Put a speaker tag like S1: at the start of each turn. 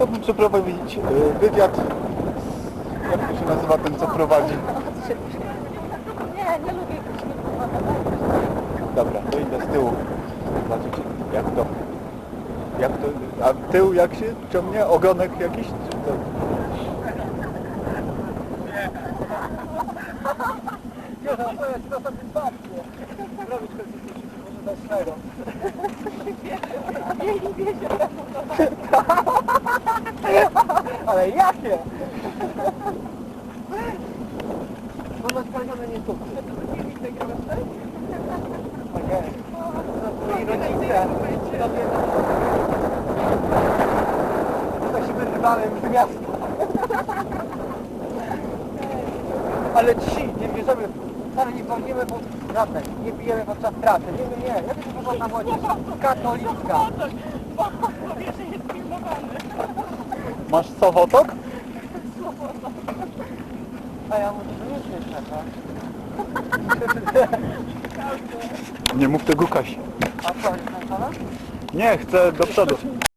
S1: Chciałbym przeprowadzić e, wywiad. z- Jak to się nazywa ten, co prowadzi?
S2: Nie, nie lubię.
S1: Dobra, to idę z tyłu. Zobaczyć jak to. Jak to. A tył jak się ciągnie? Ogonek jakiś? Czy to...
S3: Nie, no to jest na satysfakcję. Robić to może dać szero.
S2: Jej wiezie.
S3: Ale jakie? Mam sprawdzone nie tu. Ojej. I rodzice. Tutaj się wyrywałem z miasta. Ale ci, nie bierzemy, wcale nie wolnimy pod żadnej, nie pijemy podczas pracy. Nie, nie, nie, jak to wygląda młodzież? Katolicka.
S2: Że jest filmowany.
S1: Masz sowotok?
S3: A ja mówię, że nie jest taka.
S1: Nie mów tego Kasi.
S3: A co, jest nagrana?
S1: Nie, chcę do przodu.